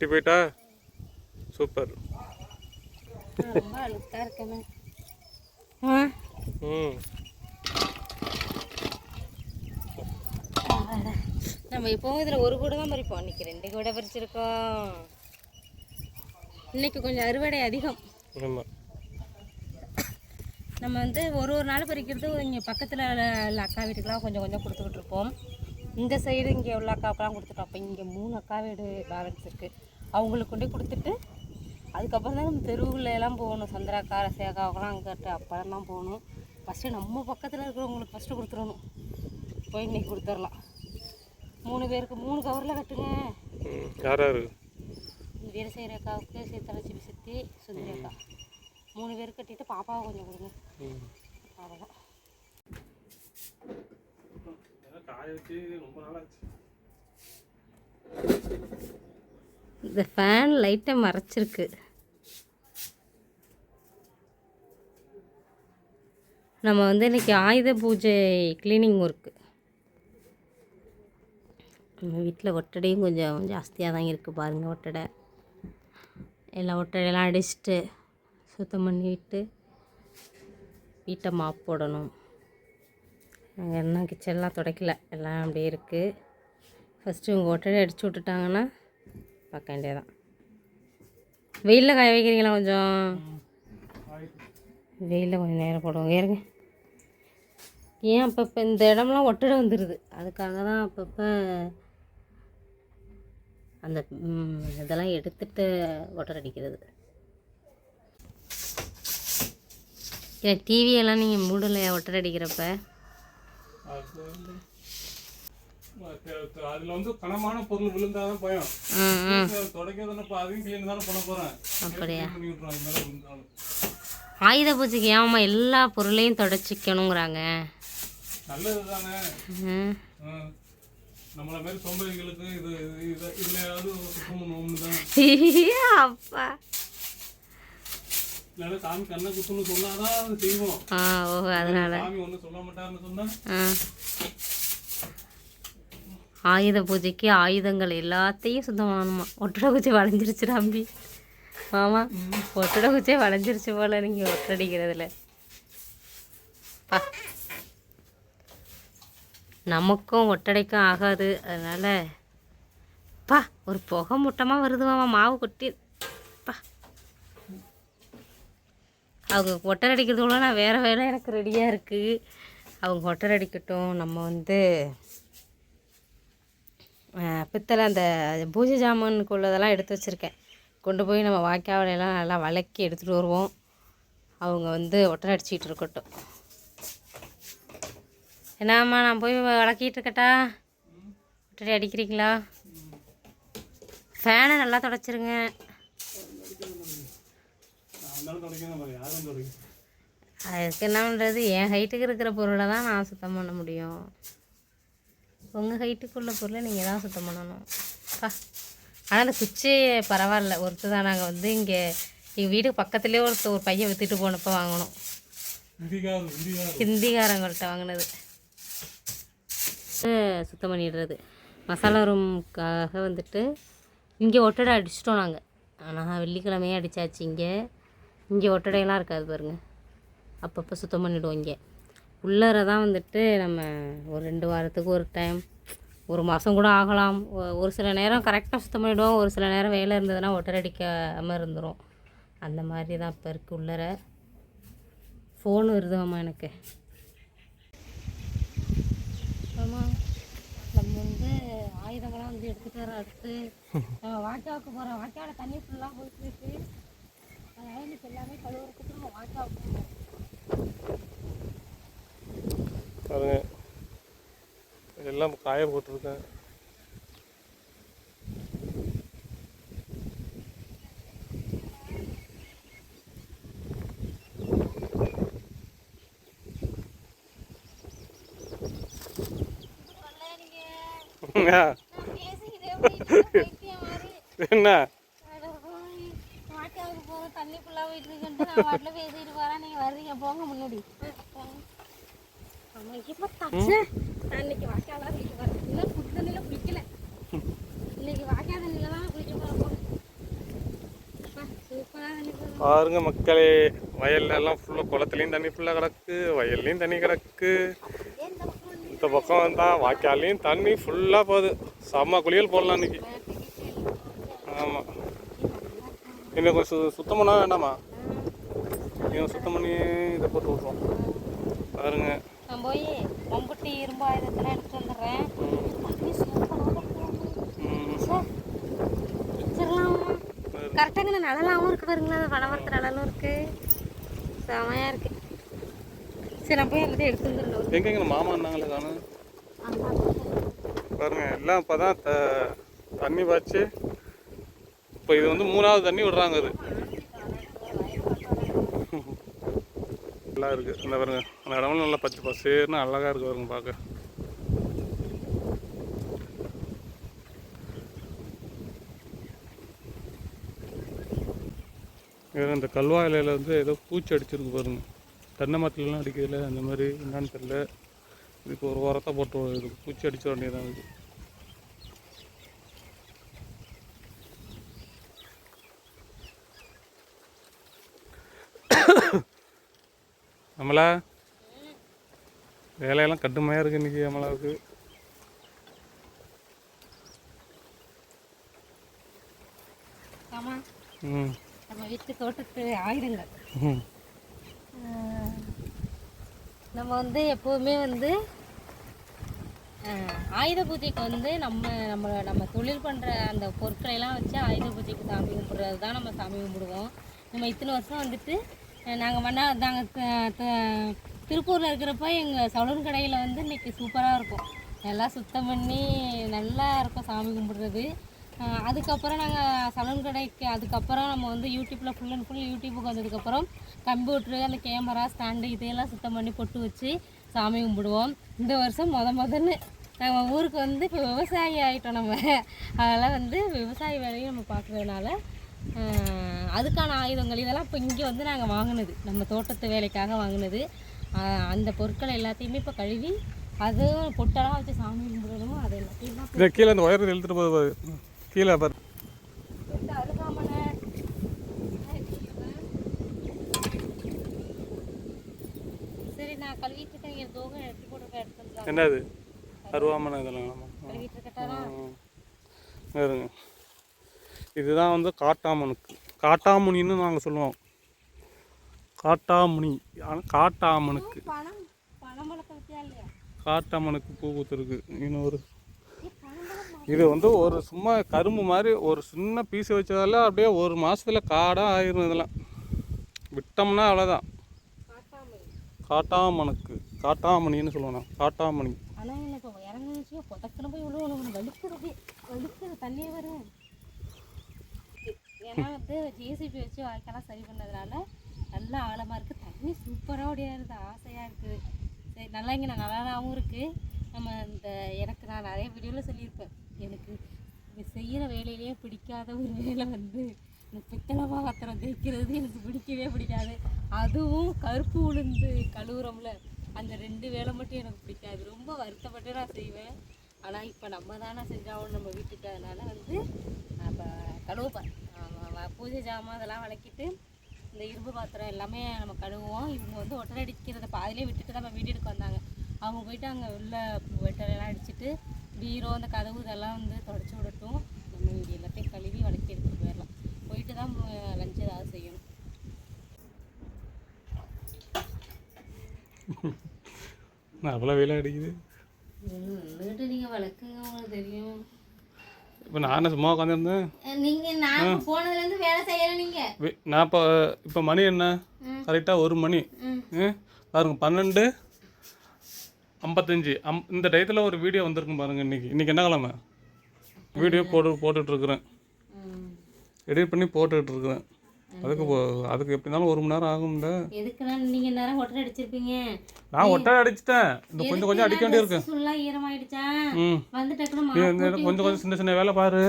கட்டி போயிட்டா? சூப்பர். நம்ம எப்பவும் இதில் ஒரு கூட தான் பறிப்போம். இன்னைக்கு ரெண்டு கூட பறிச்சிருக்கோம். இன்னைக்கு கொஞ்சம் அறுவடை அதிகம். நம்ம வந்து ஒரு ஒரு நாள் பறிக்கிறது இங்கே பக்கத்தில் உள்ள அக்கா வீட்டுக்கெலாம் கொஞ்சம் கொஞ்சம் கொடுத்துக்கிட்டு இருப்போம். இந்த சைடு இங்கே உள்ள அக்காவுக்கெலாம் கொடுத்துட்டோம். அப்போ இங்கே மூணு அக்கா வீடு பேலன்ஸ் இருக்குது அவங்களுக்கு கொண்டு கொடுத்துட்டு அதுக்கப்புறம் தான் நம்ம தெருவுல எல்லாம் போகணும். சந்திராக்கா ரசேகாவுக்கெல்லாம் அங்கிட்ட அப்பறம் தான் போகணும். ஃபஸ்ட்டு நம்ம பக்கத்தில் இருக்கிறவங்களுக்கு ஃபஸ்ட்டு கொடுத்துடணும். போய் இன்னைக்கு கொடுத்துடலாம். மூணு பேருக்கு மூணு கவரில் கட்டுங்க. யார் யார்? வீரசேகர அக்காவுக்கு சீத்தலட்சுமி சித்தி சுந்தரி அக்கா மூணு பேருக்கு கட்டிட்டு பாப்பாவை கொஞ்சம் கொடுங்க. அவ்வளோதான் காய வச்சு ரொம்ப நாளாச்சு. இந்த ஃபேன் லைட்டை மறைச்சிருக்கு. நம்ம வந்து இன்றைக்கி ஆயுத பூஜை க்ளீனிங் ஒர்க்கு நம்ம வீட்டில் ஒட்டடையும் கொஞ்சம் ஜாஸ்தியாக தான் இருக்குது பாருங்கள் ஒட்டடை. எல்லாம் ஒட்டடையெல்லாம் அடிச்சுட்டு சுத்தம் பண்ணிவிட்டு வீட்டை மாப் போடணும். நாங்கள் என்ன கிச்சன்லாம் துடைக்கல. எல்லாம் அப்படியே இருக்குது ஃபஸ்ட்டு உங்கள் ஒட்டடை அடிச்சு விட்டுட்டாங்கன்னா பார்க்க வேண்டியதான் வெயிலில் காய வைக்கிறீங்களா கொஞ்சம்? வெயிலில் கொஞ்சம் நேரம் போடுவோம். ஏறுங்க. ஏன் அப்பப்போ இந்த இடம்லாம் ஒட்டடை வந்துடுது அதுக்காக தான் அப்பப்போ அந்த இதெல்லாம் எடுத்துட்டு ஒட்டடை அடிக்கிறது. ஏன் டிவியெல்லாம் நீங்கள் மூடலையா? ஒட்டடை அடிக்கிறப்ப? அதில் வந்து கனமான பொருள் விழுந்தாதான் பயம். அதையும் க்ளீன் தானே பண்ண அப்படியா ஆயுத பூஜைக்கு ஏமா எல்லா பொருளையும் தொடச்சிக்கணுங்கிறாங்க? நல்லது தானே. நம்மள மாதிரி சோம்பேறிகளுக்கு இது இது இதுலையாவது சுத்தம் பண்ணுவோம்னு தான் அப்பா. இல்லைன்னா சாமி கண்ணை குத்துன்னு சொன்னாதான் செய்வோம். ஆ ஓஹோ அதனால. சாமி ஒன்றும் சொல்ல மாட்டாருன்னு சொன்னா ஆயுத பூஜைக்கு ஆயுதங்கள் எல்லாத்தையும் சுத்தம் பண்ணணுமா ஒட்டடை குச்சி வளைஞ்சிருச்சு தம்பி. மாமா ஒட்டடை குச்சியே வளைஞ்சிருச்சு போல நீங்கள் ஒட்டடிக்கிறதுல. பா. நமக்கும் ஒட்டடைக்கும் ஆகாது அதனால். பா ஒரு புகை முட்டமாக வருதுவாமா மாவு கொட்டி. பா. அவங்க ஒட்டர் அடிக்கிறதுக்குள்ள நான் வேறு வேலை எனக்கு ரெடியாக இருக்குது அவங்க ஒட்டர் அடிக்கட்டும் நம்ம வந்து பித்தளை அந்த பூஜை ஜாமானுக்குள்ளதெல்லாம் எடுத்து வச்சுருக்கேன். கொண்டு போய் நம்ம வாய்க்காவிலையெல்லாம் நல்லா வளக்கி எடுத்துகிட்டு வருவோம். அவங்க வந்து ஒட்டடை அடிச்சிக்கிட்டு இருக்கட்டும். என்னம்மா நான் போய் வளக்கிட்டு இருக்கட்டா? ஒட்டடி அடிக்கிறீங்களா? ஃபேனை நல்லா தொடச்சிருங்க. அதுக்கு என்ன பண்ணுறது என் ஹைட்டுக்கு இருக்கிற பொருளை தான் நான் சுத்தம் பண்ண முடியும். உங்கள் ஹைட்டுக்குள்ள பொருளை நீங்கள் தான் சுத்தம் பண்ணணும். பா. ஆனால் அந்த குச்சி பரவாயில்ல. ஒருத்தர் தான். நாங்கள் வந்து இங்கே எங்கள் வீட்டுக்கு பக்கத்துலேயே ஒருத்தர் ஒரு பையன் விற்றுட்டு போனப்போ வாங்கினோம். ஹிந்திக்காரங்கள்ட்ட வாங்கினது. சுத்தம் பண்ணிடுறது. மசாலா ரூமுக்காக வந்துட்டு இங்கே ஒட்டடை அடிச்சிட்டோம் நாங்கள் ஆனால் வெள்ளிக்கிழமையே அடித்தாச்சு இங்கே. இங்கே ஒட்டடையெல்லாம் இருக்காது பாருங்க. அப்பப்போ சுத்தம் பண்ணிவிடுவோம் இங்கே. உள்ளார தான் வந்துட்டு நம்ம ஒரு ரெண்டு வாரத்துக்கு ஒரு டைம் ஒரு மாதம் கூட ஆகலாம். ஒரு சில நேரம் கரெக்டாக சுத்தம் பண்ணிவிடுவோம் ஒரு சில நேரம் வேலை இருந்ததுன்னா ஒட்டரடிக்காமல் இருந்துடும் அந்த மாதிரி தான் இப்போ இருக்குது உள்ளற ஃபோன் வருதுமாம்மா எனக்கு. ஆமாம் நம்ம வந்து ஆயுதங்கள்லாம் வந்து எடுத்துகிட்டு வர அடுத்து நம்ம வாய்க்காவுக்கு போகிறோம் வாய்க்காவில் தண்ணி ஃபுல்லாக போயிட்டு இருக்கு. அதனால எல்லாமே கழுவுறதுக்கு நம்ம வாய்க்காவுக்கு போகிறோம் பாருங்க எல்லாம் காய போட்டிருக்கேன். என்ன? வாய்க்காவுக்கு போக தண்ணி ஃபுல்லாக போயிட்டு வாட்டில் பேசிட்டு போகிறேன் நீங்கள் வர்றீங்க போங்க முன்னாடி நான் இன்னைக்கு குளிக்க போகிறேன் இன்னும் புது தண்ணியில் குளிக்கல. இன்னைக்கு வாய்க்கால் தண்ணியில் தான் குளிக்க போங்க பாருங்க மக்களே வயல்ல எல்லாம் ஃபுல்லாக குளத்துலையும் தண்ணி ஃபுல்லாக கிடக்கு வயல்லையும் தண்ணி கிடக்கு. இந்த பக்கம் வந்தா வாய்க்கால்லையும் தண்ணி ஃபுல்லாக போகுது. செம்ம குளியல் போடலாம் இன்னைக்கு. ஆமாம் இன்னும் கொஞ்சம் சு- சுத்தம் பண்ணா வேண்டாமா? இன்னும் சுத்தம் பண்ணி இதை போட்டு விட்ருவோம் பாருங்க. மம்புட்டி இரும்பு ஆயுதத்தெல்லாம் எடுத்துட்டு வந்துடுறேன். தண்ணி சூப்பராக வச்சிடலாம்? கரெக்டாக இந்த நிழலாகவும் இருக்கு பாருங்களேன். அந்த பனமரத்து நிழலும் இருக்கு. செமையாக இருக்கு. சரி நான் போய் எல்லாத்தையும் எடுத்து வந்துடணும் எங்க எங்க மாமா இருந்தாங்களே காணும் பாருங்க எல்லாம் இப்போ தான் தண்ணி பாய்ச்சி. இப்போ இது வந்து மூணாவது தண்ணி விடுறாங்க அது. நல்லா இருக்கு. இந்த பாருங்க. அந்த இடம்லாம் நல்லா பச்சை பசேர்னு அழகாக இருக்கு பாருங்க பார்க்க. வேறு இந்த கல்வா இலையில் வந்து ஏதோ பூச்சி அடிச்சிருக்கு பாருங்க. தென்னை மரத்துலலாம் அடிக்கிறதுல அந்த மாதிரி என்னன்னு தெரியல. இதுக்கு ஒரு உரத்தை போட்டு இதுக்கு பூச்சி அடிச்ச வேண்டியதான் இது. நம்மளா வேலையெல்லாம் கட்டுமையாக இருக்கு இன்னைக்கு அமலாவுக்கு. ம். நம்ம வீட்டு தோட்டத்து ஆயுதங்கள். நம்ம வந்து எப்போவுமே வந்து ஆயுத பூஜைக்கு வந்து நம்ம நம்ம நம்ம தொழில் பண்ணுற அந்த பொருட்களை எல்லாம் வச்சு ஆயுத பூஜைக்கு சாமி கும்பிட்றது தான் நம்ம சாமி கும்பிடுவோம். நம்ம இத்தனை வருஷம் வந்துட்டு நாங்கள் மண்ணா நாங்கள் திருப்பூரில் இருக்கிறப்ப எங்கள் சலூன் கடையில் வந்து இன்னைக்கு சூப்பராக இருக்கும். எல்லாம் சுத்தம் பண்ணி நல்லா இருக்கும் சாமி கும்பிடுறது. அதுக்கப்புறம் நாங்கள் சலூன் கடைக்கு அதுக்கப்புறம் நம்ம வந்து யூடியூப்பில் ஃபுல் அண்ட் ஃபுல் யூடியூப்புக்கு வந்ததுக்கப்புறம் கம்ப்யூட்ரு அந்த கேமரா ஸ்டாண்டு இதையெல்லாம் சுத்தம் பண்ணி பொட்டு வச்சு சாமி கும்பிடுவோம். இந்த வருஷம் முத முதன்னு நம்ம ஊருக்கு வந்து இப்போ விவசாயி ஆகிட்டோம் நம்ம. அதனால் வந்து விவசாய வேலையும் நம்ம பார்க்குறதுனால அதுக்கான ஆயுதங்கள் இதெல்லாம் இப்போ இங்கே வந்து நாங்கள் வாங்கினது. நம்ம தோட்டத்து வேலைக்காக வாங்கினது. அந்த பொருட்கள் எல்லாத்தையுமே இப்போ கழுவி அதுவும் பொட்டெல்லாம் வச்சு சாமி கும்பிடணும் அது எல்லாத்தையும் கீழே அந்த ஒயர் இழுத்துட்டு பாரு. கீழே பாரு. சரி நான் கழுவிட்டு இருக்கேன். இங்கே தோகை எடுத்து போட்டு எடுத்து. என்னது? அருவாமனை இதெல்லாம் கழுவிட்டு இருக்கட்டாரா இதுதான் வந்து காட்டாமனுக்கு. காட்டாமுனின்னு நாங்கள் சொல்லுவோம். காட்டாமுனி ஆனால் காட்டாமனுக்கு காட்டாமனுக்கு பூ பூத்துருக்கு இன்னொரு. இது வந்து ஒரு சும்மா கரும்பு மாதிரி ஒரு சின்ன பீஸ் வச்சதால அப்படியே ஒரு மாசத்துல காடாக ஆயிரும் இதெல்லாம். விட்டோம்னா அவ்வளோதான் காட்டாமனுக்கு காட்டாமணின்னு சொல்லுவோம் காட்டாமணி. ஏன்னா வந்து ஜேசிபி வச்சு வாய்க்கெல்லாம் சரி பண்ணதுனால நல்லா ஆழமாக இருக்குது தண்ணி சூப்பராக ஓடியாருது ஆசையாக இருக்குது சரி நல்லா இங்கே நான் நல்லாவும் இருக்குது நம்ம இந்த எனக்கு நான் நிறைய வீடியோவில் சொல்லியிருப்பேன். எனக்கு செய்கிற வேலையிலேயே பிடிக்காத ஒரு வேலை வந்து இந்த பித்தளை பாத்திரம் தேய்க்கிறது எனக்கு பிடிக்கவே பிடிக்காது. அதுவும் கருப்பு உளுந்து கழுவுறோம்ல அந்த ரெண்டு வேலை மட்டும் எனக்கு பிடிக்காது. ரொம்ப வருத்தப்பட்டு நான் செய்வேன். ஆனால் இப்போ நம்ம தானே செஞ்சாகணும் நம்ம வீட்டுக்கு. அதனால் வந்து நம்ம கழுவுப்பேன். பூஜை ஜாமான் அதெல்லாம் விளக்கிட்டு இந்த இரும்பு பாத்திரம் எல்லாமே நம்ம கழுவுவோம். இவங்க வந்து ஒட்டடை அடிக்கிறத பாதியிலே விட்டுட்டு தான் நம்ம வீடு எடுக்க வந்தாங்க. அவங்க போயிட்டு அங்கே உள்ள வெட்டரெல்லாம் அடிச்சுட்டு பீரோ அந்த கதவு இதெல்லாம் வந்து தொடச்சி விடட்டும். நம்ம இங்கே எல்லாத்தையும் கழுவி வளக்கி எடுத்துகிட்டு போயிடலாம். போயிட்டு தான் லஞ்ச் ஏதாவது செய்யணும். அவ்வளோ வெயில் அடிக்குது. நீங்கள் வளர்க்குங்க உங்களுக்கு தெரியும். இப்போ நானே சும்மா உட்காந்துருந்தேன் நீங்கள் நான் போனதுலேருந்து வேலை செய்யலை நீங்கள் நான் இப்போ இப்போ மணி என்ன? கரெக்டாக ஒரு மணி. பாருங்க பன்னெண்டு ஐம்பத்தஞ்சு. அம் இந்த டயத்தில் ஒரு வீடியோ வந்திருக்கும் பாருங்க இன்னைக்கு. இன்னைக்கு என்ன கிழமை? வீடியோ போட்டு போட்டுட்ருக்குறேன். எடிட் பண்ணி போட்டுட்ருக்குறேன். அதுக்கு அதுக்கு எப்படி இருந்தாலும் ஒரு மணி நேரம் ஆகும்ல. எதுக்குன்னா நீங்கள் நேரம் ஒட்டடை அடிச்சிருப்பீங்க? நான் ஒட்டை அடிச்சிட்டேன். இந்த கொஞ்சம் கொஞ்சம் அடிக்க வேண்டியிருக்கு. ஃபுல்லாக ஈரமாயிடுச்சா? வந்து டக்குனு கொஞ்சம் கொஞ்சம் சின்ன சின்ன வேலை பாரு.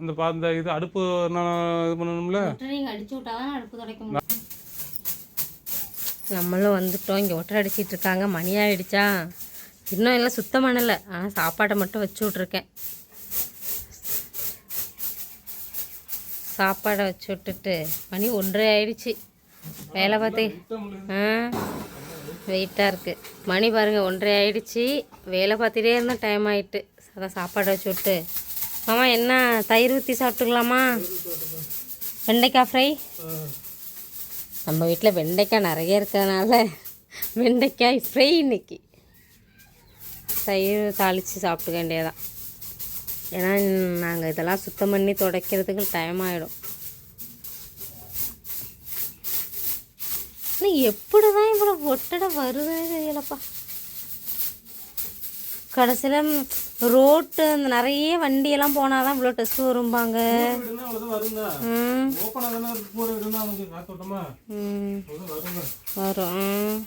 இந்த பா இந்த இது அடுப்பு நான் இது பண்ணணும்ல? ஒட்டடை நீங்கள் அடிச்சு விட்டா தான் அடுப்பு துடைக்க முடியும். நம்மளும் வந்துட்டோம். இங்கே ஒட்டடை அடிச்சிட்டு இருக்காங்க. மணி ஆயிடுச்சா? இன்னும் எல்லாம் சுத்தம் பண்ணலை. ஆனால் சாப்பாட்டை மட்டும் வச்சு விட்ருக்கேன் சாப்பாடை வச்சு விட்டுட்டு மணி ஒன்றரை ஆயிடுச்சு. வேலை பார்த்து. ஆ வெயிட்டாக இருக்குது மணி பாருங்கள் ஒன்றரை ஆயிடுச்சு. வேலை பார்த்துட்டே இருந்தோம் டைம் ஆகிட்டு அதான் சாப்பாடை வச்சு விட்டு. மாமா என்ன தயிர் ஊற்றி சாப்பிட்டுக்கலாமா? வெண்டைக்காய் ஃப்ரை? நம்ம வீட்டில் வெண்டைக்காய் நிறைய இருக்கிறதுனால வெண்டைக்காய் ஃப்ரை இன்னைக்கு. தயிர் தாளித்து சாப்பிட்டுக்க வேண்டியதான் ஏன்னா நாங்கள் இதெல்லாம் சுத்தம் பண்ணி துடைக்கிறதுக்கு டைம் ஆகிடும் ஆனால் எப்படி தான் இவ்வளோ ஒட்டடை வருது தெரியலப்பா. கடைசியில் ரோட்டு அந்த நிறைய வண்டியெல்லாம் போனால் தான் இவ்வளோ டெஸ்ட் வரும்பாங்க வீடுனா அவ்வளவுதான் வருந்தா ம் ஓப்பனா தானே இருக்கு கூரை வீடுனா நமக்கு காத்தோட்டமா ம் அவ்வளவுதான் வருந்தா வரும்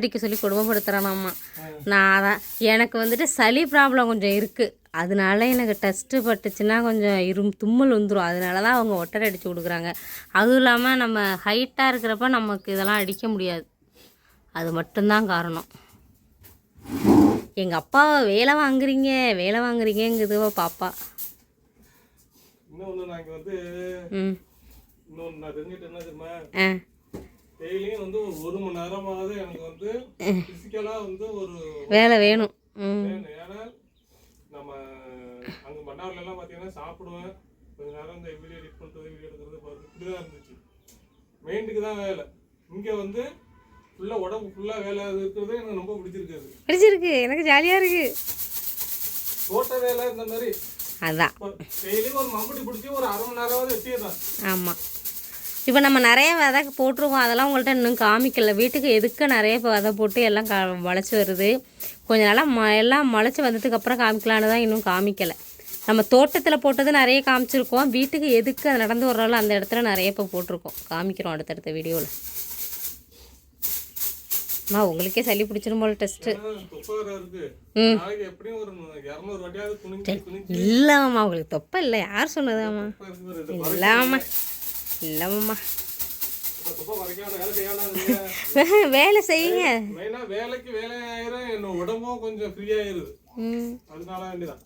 ம். படிக்க சொல்லி குடும்பப்படுத்துகிறானாம்மா நான் அதான் எனக்கு வந்துட்டு சளி ப்ராப்ளம் கொஞ்சம் இருக்குது அதனால எனக்கு டஸ்ட்டு பட்டுச்சுன்னா கொஞ்சம் இரும் தும்மல் வந்துடும் அதனால தான் அவங்க ஒட்டரை அடித்து கொடுக்குறாங்க. அதுவும் இல்லாமல் நம்ம ஹைட்டாக இருக்கிறப்ப நமக்கு இதெல்லாம் அடிக்க முடியாது. அது மட்டும்தான் காரணம். எங்கள் அப்பாவை வேலை வாங்குறீங்க வேலை வாங்குறீங்கங்குதுவோ பாப்பா. இன்னொன்னு நான் இங்க வந்து ம். இன்னொன்னு நான் தெரிஞ்சுட்டு என்ன தெரியுமா? ஆ. டெய்லியும் வந்து ஒரு ஒரு மணி நேரமாவது எனக்கு வந்து பிசிக்கலா வந்து ஒரு வேலை வேணும். ம். வேணும். ஏன்னா நம்ம அங்க மன்னார்ல எல்லாம் பாத்தீங்கன்னா சாப்பிடுவேன். கொஞ்ச நேரம் இந்த வீடியோ எடிட் பண்றது வீடியோ எடுக்கிறது பார்த்து இப்படிதான் இருந்துச்சு. மெயின்ட்டுக்கு தான் வேலை. இங்க வந்து ஃபுல்லா உடம்பு ஃபுல்லா வேலை இருக்கிறது எனக்கு ரொம்ப பிடிச்சிருக்காது. பிடிச்சிருக்கு. எனக்கு ஜாலியாக இருக்குது தோட்ட வேலை இந்த மாதிரி. அதான். டெய்லியும் ஒரு மம்புட்டி பிடிச்சி ஒரு அரை மணி நேரமாவது வச்சிடலாம் ஆமாம் இப்போ நம்ம நிறைய விதை போட்டிருக்கோம். அதெல்லாம் உங்கள்கிட்ட இன்னும் காமிக்கல. வீட்டுக்கு எதுக்கு நிறைய இப்போ விதை போட்டு எல்லாம் கா முளைச்சி வருது? கொஞ்ச நாளாக ம எல்லாம் முளைச்சி வந்ததுக்கப்புறம் காமிக்கலான்னு தான் இன்னும் காமிக்கலை. நம்ம தோட்டத்தில் போட்டது நிறைய காமிச்சிருக்கோம். வீட்டுக்கு எதுக்கு அது நடந்து வர்றாலும் அந்த இடத்துல நிறைய இப்போ போட்டிருக்கோம். காமிக்கிறோம் அடுத்தடுத்த வீடியோவில் அம்மா உங்களுக்கே சளி பிடிச்சிரும் போல டெஸ்ட்டு ம். இல்லைம்மா உங்களுக்கு தொப்பை இல்லை. யார் சொன்னதாம்மா. இது இல்லைம்மா. வேலை செய்யுங்க. வேலைக்கு வேலை ஆயிரும் என்ன உடம்பும் கொஞ்சம் ஃப்ரீ ஆயிருது. ம். அதனால வேண்டிதான்.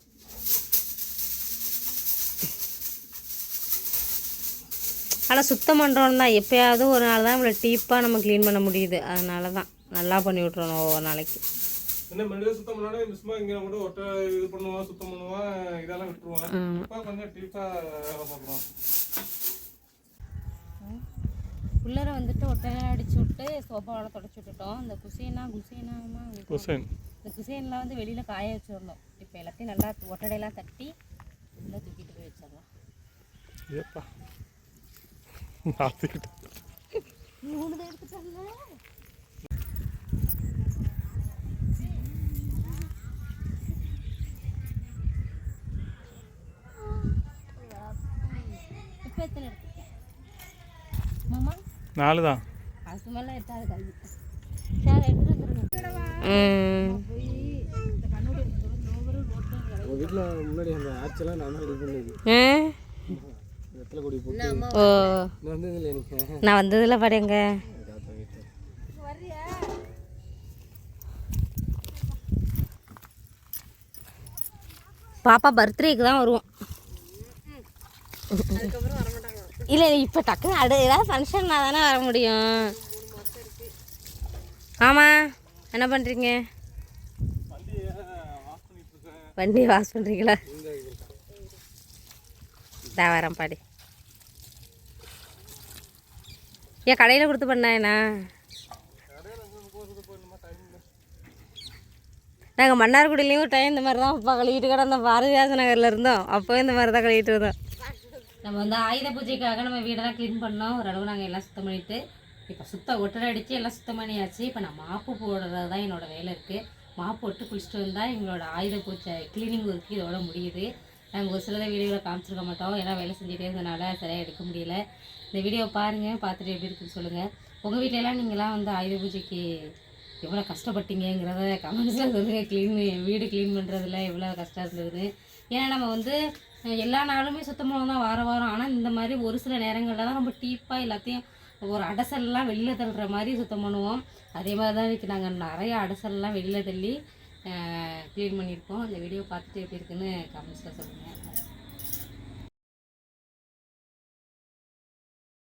ஆனால் சுத்தம் பண்ணுறோம் தான் எப்போயாவது ஒரு நாள் தான் இவ்வளோ டீப்பாக நம்ம க்ளீன் பண்ண முடியுது. அதனால தான் நல்லா பண்ணி விட்றணும் ஒவ்வொரு நாளைக்கு. என்ன சுத்தம் பண்ணாலே மிஸ்மா இங்க கூட ஒட்ட இது பண்ணுவான் சுத்தம் பண்ணுவான் இதெல்லாம் விட்டுருவான் இப்ப கொஞ்சம் டீப்பா வேலை பார்க்குறோம். உள்ளர வந்துட்டு ஒட்டையெல்லாம் அடிச்சு விட்டு சோஃபாவில் தொடச்சி விட்டுட்டோம். இந்த குசேனா குசேனாமா ஹுசைன் இந்த குசேன்லாம் வந்து வெளியில் காய வச்சிருந்தோம். இப்போ எல்லாத்தையும் நல்லா ஒட்டடையெல்லாம் தட்டி உள்ளே தூக்கிட்டு போய் வச்சிடலாம். ஏப்பா. எடுத்துட்டாங்க இப்போ எத்தனை எடுத்துருக்கேன் மாமா நாலு தான் அதுக்கு மேலே எட்டாவது கல்வி சரி எடுத்துட்டு வந்துருங்க உங்கள் வீட்டில் முன்னாடி அந்த ஆர்ச்செல்லாம் நான் தான் ரெடி பண்ணது வெத்தலை கொடி போட்டு ஓ நான் வந்தது இல்லை எனக்கு. நான் வந்ததில் படையங்க பாப்பா பர்த்டேக்கு தான் வருவோம். இல்லை இப்போ டக்குன்னு அடு ஏதாவது ஃபங்க்ஷன்னா தானே வர முடியும். ஆமாம் என்ன பண்ணுறீங்க வண்டி வாஷ் பண்ணுறீங்களா தான் வரேன் பாடி. ஏன் கடையில் கொடுத்து பண்ணாயண்ணா நாங்கள் மன்னார்குடியிலையும் டைம் இந்த மாதிரி தான் அப்பா கழுவிட்டு கிடந்தோம். பாரதிதாச நகரில் இருந்தோம். அப்போ இந்த மாதிரி தான் கழுவிட்டு இருந்தோம் நம்ம வந்து ஆயுத பூஜைக்காக நம்ம வீடெல்லாம் க்ளீன் பண்ணோம். ஓரளவு நாங்கள் எல்லாம் சுத்தம் பண்ணிட்டு இப்போ சுத்தம் ஒட்டரை அடித்து எல்லாம் சுத்தம் பண்ணியாச்சு. இப்போ நான் மாப்பு போடுறது தான் என்னோடய வேலை இருக்குது மாப்பு போட்டு குளிச்சுட்டு வந்தால் எங்களோட ஆயுத பூஜை க்ளீனிங் ஒர்க்கு இதோட முடியுது. நாங்கள் ஒரு சிலதை வீடியோவில் காமிச்சிருக்க மாட்டோம். ஏன்னா வேலை செஞ்சுட்டே இருந்தனால சரியாக எடுக்க முடியல. இந்த வீடியோ பாருங்கள் பார்த்துட்டு எப்படி இருக்குன்னு சொல்லுங்கள் உங்கள் வீட்டிலலாம் நீங்களாம் வந்து ஆயுத பூஜைக்கு எவ்வளோ கஷ்டப்பட்டீங்கிறத கமெண்ட்ஸில் சொல்லுங்கள் க்ளீன் வீடு க்ளீன் பண்ணுறதுல எவ்வளோ கஷ்டம் இருந்ததுன்னு. ஏன்னா நம்ம வந்து எல்லா நாளுமே சுத்தமாக தான் வார வாரம். ஆனால் இந்த மாதிரி ஒரு சில நேரங்களில் தான் ரொம்ப டீப்பாக எல்லாத்தையும் ஒரு அடசல்லாம் வெளியில் தள்ளுற மாதிரி சுத்தம் பண்ணுவோம். அதே மாதிரி தான் இன்றைக்கி நாங்கள் நிறைய அடசல்லாம் வெளியில் தள்ளி க்ளீன் பண்ணியிருக்கோம். இந்த வீடியோ பார்த்துட்டு எப்படி இருக்குன்னு கமெண்ட்ஸில் சொல்லுங்கள்